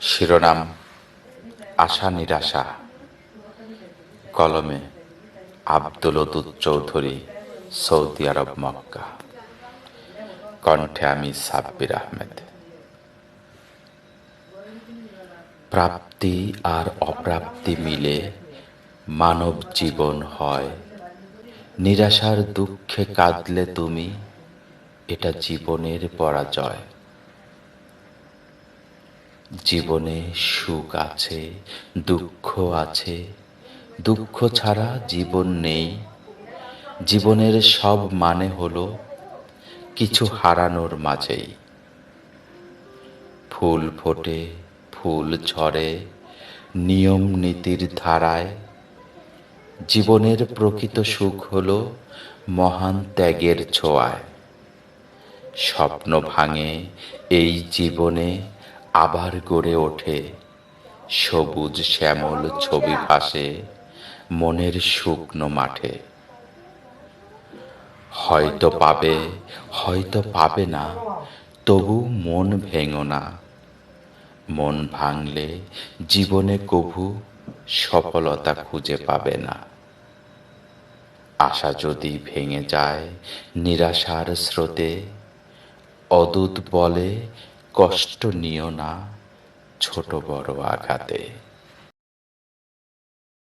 শিরোনাম, আশা নিরাশা। কলমে, Abdul Odud Chowdhury, Saudi Arabia, Mecca. কণ্ঠে আমি সাব্বির আহমেদ। প্রাপ্তি আর অপ্রাপ্তি মিলে মানব জীবন হয়। নিরাশার দুঃখে কাঁদলে তুমি, এটা জীবনের পরাজয়। জীবনে সুখ আছে, দুঃখ আছে। দুঃখ ছাড়া জীবন নেই। জীবনের সব মানে হলো কিছু হারানোর মাঝেই। ফুল ফোটে, ফুল ঝরে, নিয়ম নীতির ধারায়। জীবনের প্রকৃত সুখ হলো মহান ত্যাগের ছোঁয়ায়। স্বপ্ন ভাঙে এই জীবনে আবার গড়ে ওঠে। সবুজ শ্যামল ছবি ভাসে মনের শুকনো মাঠে। হয়তো পাবে হয়তো পাবে না, তবু মন ভেঙো না। মন ভাঙলে জীবনে কভু সফলতা খুঁজে পাবে না। আশা যদি ভেঙে যায় নিরাশার স্রোতে, অদূত বলে কষ্ট নিও না ছোট বড় আঘাতে।